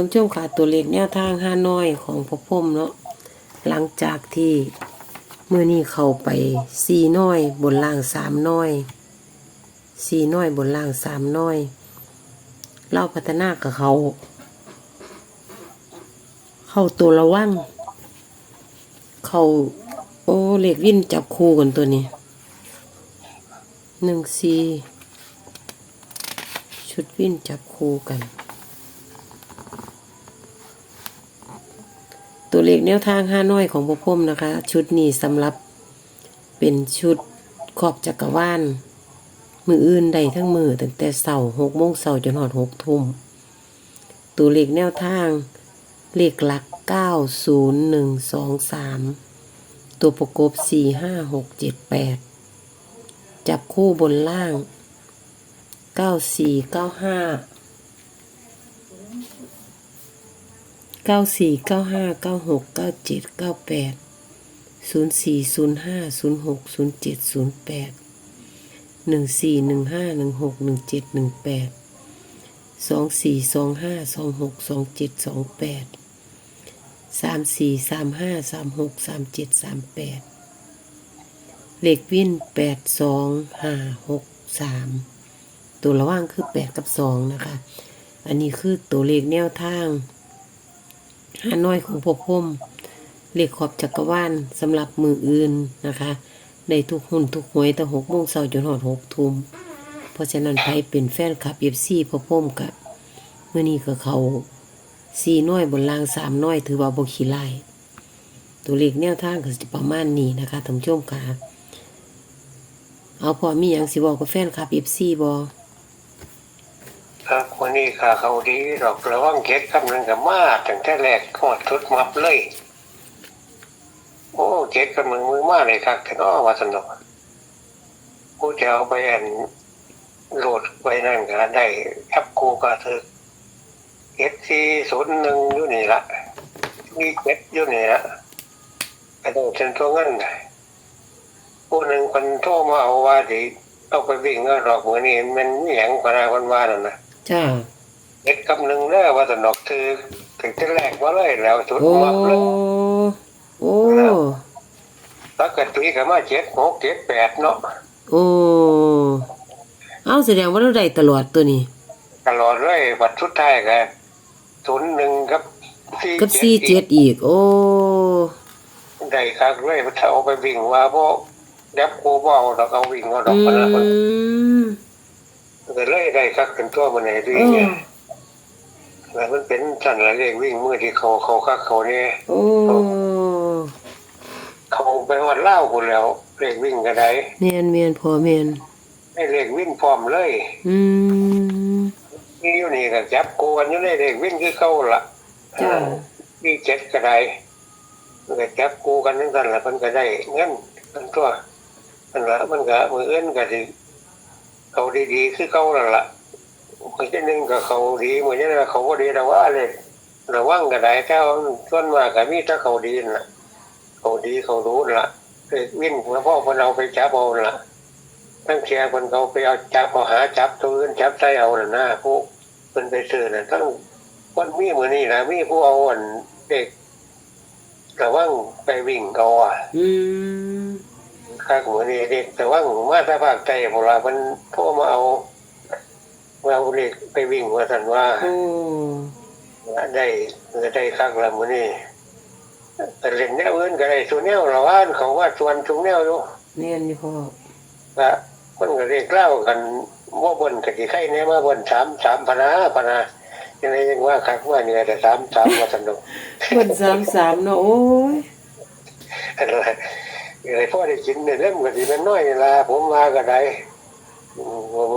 ท่านผู้ชมค่ะตัวเลขแนวทางห้าน้อยของพ่อพรหมเนาะหลังจากที่เมื่อนี้เข้าไปสี่น้อยบนล่างสามน้อยสี่น้อยบนล่างสามน้อยเล่าพัฒนากับเขา เข้าตัวระวังเขาโอ้เหล็กวิ่นจับคู่กันตัวนี้หนึ่งสี่ชุดวิ่นจับคู่กัน ตัวเลขแนวทางห้าน้อยของพ่อพมนะคะ ชุดนี้สำหรับเป็นชุดขอบจักรวาลมืออื่นใดทั้งมือตั้งแต่เสาหกโมงเสาจนหอดหกทุ่มตัวเลขแนวทาง เลขหลักเก้าศูนย์หนึ่งสองสามตัวประกบสี่ห้าหกเจ็ดแปดจับคู่บนล่างเก้าสี่เก้าห้า เก้าสี่เก้าห้าเก้าหกเก้าเจ็ดเก้าแปดศูนย์สี่ศูนย์ห้าศูนย์หกศูนย์เจ็ดศูนย์แปดหนึ่งสี่หนึ่งห้าหนึ่งหกหนึ่งเจ็ดหนึ่งแปดสองสี่สองห้าสองหกสองเจ็ดสองแปดสามสี่สามห้าสามหกสามเจ็ดสามแปดเหลขวินแปดสองห้าหกสามตัวระว่างคือแปดกับสองนะคะ อันนี้คือตัวเลขแนวทาง หาน้อยของพ่อพรหมเลขขอบจักรวาลสำหรับมืออื่นนะคะในทุกหุ่นทุกหวยแต่หกโมงเช้าจนหอดหกทุ่มเพราะฉะนั้นใครเป็นแฟนคลับเอฟซีพ่อพรหมกับเมื่อนี้ก็เขาสี่น้อยบนล่างสามน้อยถือว่าบขีไล่ตัวเลขแนวทางก็จะประมาณนี้นะคะท่านผู้ชมค่ะเอาพอมีอย่างสิบอกกับแฟนคลับเอฟซีบอ ครับวันนี้ค่ะเขาดีดอกระวังเก็ดคำนึงกับมาตั้งแต่แรกขอดทุดมับเลย โอ้เก็ดคำนึงมือมาเลยครับแต่ก็ว่าสนุกผู้จะเอาไปอันโหลดไว้นั่นก็ได้แอปกูก็ถือเก็ดที่ศูนย์หนึ่งอยู่นี่ละมีเก็ดอยู่นี่ละกระโดดเส้นตัวเงินผู้หนึ่งคนโทรมาเอาว่าดีเอาไปวิ่งก็ดอกเหมือนนี่มันเหนียงกว่านาคนว่านั่นนะ จ้าเด็กคำหนึ่งเด้อว่าสนอกคือถึงจะแรกมาเลยแล้วชุดโอ้มับเลยโอ้ปกติก็มาเจ็ดหกเจ็ดแปดเนาะโอ้เอาแสดงว่าเราได้ตลอดตัวนี้ ตลอดเลยบัดชุดท้ายก็ศูนย์หนึ่งกับสี่กับสี่เจ็ดอีก โอ้ได้ครับเลยถ้าเอาไปวิ่งว่าพวกดับกูบอกเราเอาวิ่งก็ดออืกมาแล้วมก็เลย ได้ครับเป็นตัวมันไหนดีโอ้ไงแล้วมันเป็นสั่นละเลขวิ่งมือที่เขาเขาคักเขาเนี่ยโอ้เขาไปวัดเล่าคนแล้วเลขวิ่งก็ได้เมียนเมียนพอเมียนให้เลขวิ่งพร้อมเลย อืมนี่อยู่นี่ก็จับกูกันอยู่ในเด็กวิ่งคือเข้าละจ้ามีเจ็ดก็ได้มันก็จับกูกันนั่นกันละมันก็ได้เงินมันตัวมันละมันก็มือเอื้นก็สิ เขาดีๆคือเขาและละมือเจ้าหนึ่งก็เขาดีเหมือเจ้าหนึ่งเขาก็ดีแต่ว่าเลยระวังก็ได้แค่ส่วนมากก็มีถ้าเขาดีน่ะเขาดีเขารู้นั่นละเด็กวิ่งแล้วพ่อคนเอาไปจับเอานั่นละตั้งแค่คนเขาไปเอาจับเอาหาจับตัวอื่นจับใส่เอาหน่ะนะพวกมันไปซื้อนะทั้งวันมีมือนนี่นะมีผู้เอาอันเด็กระวังไปวิ่งเอาอะอืม ข้างมือนี่เด็กแต่ว่ามาถ้าภาคใจพวกเรามันโทรมาเอามาเอาเด็กไปวิ่งว่าสันว่าโอ้ได้ได้ข้างละมือนี่แต่เล่นแนวอื่นก็ได้ส่วนแนวเราว่าเขาว่าส่วนทุกแนวอยู่เมียนอยู่พ่อก็มันก็เรียกเล่ากันว่าบนกะทิไข่เนี่ยมาบนสามสามพนาพนายังไงยังว่าคักว่าเนี่ยแต่สามสามว่าสนุกเพิ่นสามสามเนาะโอ้ยอะไร อะไรพ่อได้กินเนี่ยเริ่มก็ดีเป็นน้อยนี่ละผมมาก็ได้อื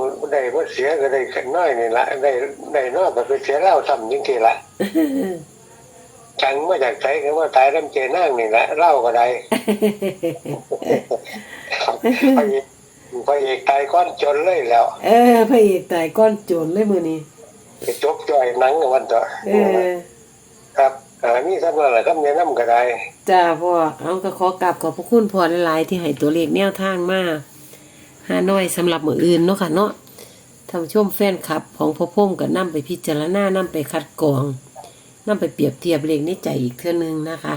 มได้พ่เสียก็ได้ขึ้นน้อยนี่ละได้ได้น้อยก็ไปเสียเหล้าทำจริงๆละจังมาจากใจก็ว่าตายน้ำเจนั่งนี่ละเหล้าก็ได้พระเอกพระเอกตายก้อนจนเลยแล้ว เออพระเอกตายก้อนโจรเลยมื้อนี้ไปจบจ่อยหนังวันต่อเออครับ อ่านี่สำหรับอะไรครับเนี่ยน้ำก็ได้จ้าพ่อเอาก็ขอกราบขอบพระคุณพ่อหลายๆที่ให้ตัวเลขแนวทางมาหาน้อยสำหรับมืออื่นเนาะค่ะเนาะท่านผู้ชมแฟนคลับของพ่อพ่มก็นำไปพิจารณานำไปคัดกรองนำไปเปรียบเทียบเลขในใจอีกเทื่อนึงนะคะ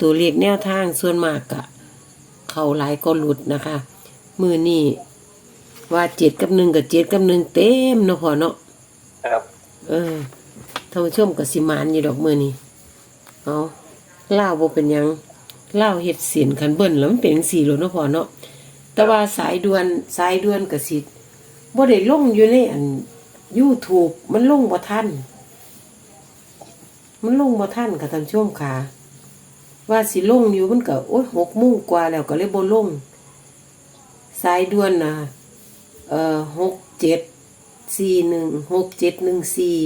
ตัวเลขแนวทางส่วนมากกะเข้าหลายก็หลุดนะคะ มือนี่ว่าเจ็ดกับหนึ่งกับเจ็ดกับหนึ่งเต็มเนาะพอเนาะครับ เออท่านผู้ชมกับสิมานอยู่ดอกมือนี่ เอาเล่าบ่เป็นยังเล่าเฮ็ดเสียนคันเบิ้นแล้วมันเป็นจังซี่โลเนาะพอเนาะแต่ว่าสายด่วนสายด่วนก็สิบ่ได้ลงอยู่ในอัน YouTube มันลงบ่ทันมันลงบ่ทันค่ะท่านผู้ชมค่ะว่าสิลงอยู่มันก็โอ๊ยหกโมงกว่าแล้วก็เลยบ่ลงสายด่วนน่ะเอ่อหกเจ็ดสี่หนึ่งหกเจ็ดหนึ่งสี่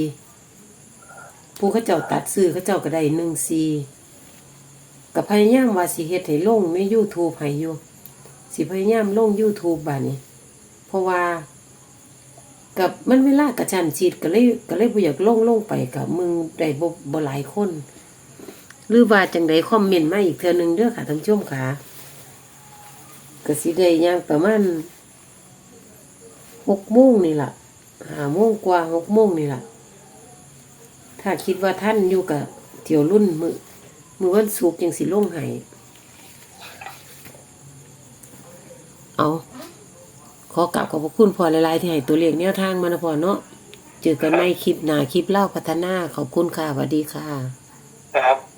ผู้เขาเจ้าตัดซื้อเขาเจ้าก็ได้หนึ่งสี่กับพยายามว่าสิเฮ็ดให้ลงใน YouTube ให้อยู่สิพยายามลง YouTube บาดนี้ เพราะว่ากับมันเวลากระชันชิดก็เลยก็เลยบ่อยากลงลงไปกับมึงได้บ่บ่หลายคน หรือว่าจังใดคอมเมนต์มาอีกเทื่อหนึงเด้อค่ะท่านผู้ชมค่ะก็สิได้ย่างประมาณหกโมงนี่ล่ะห้าโมงกว่าหกโมงนี่ล่ะ ถ้าคิดว่าท่านอยู่กับเที่ยวรุ่นมือมือวันสุกยังสิลงหายเอาขอกลับขอบพระคุณพอหลายๆที่ให้ตัวเลขแนวทางมานะพอเนาะเจอกันไม่คลิปหนาคลิปเล่าพัฒนาขอบคุณค่ะสวัสดีค่ะ ครับ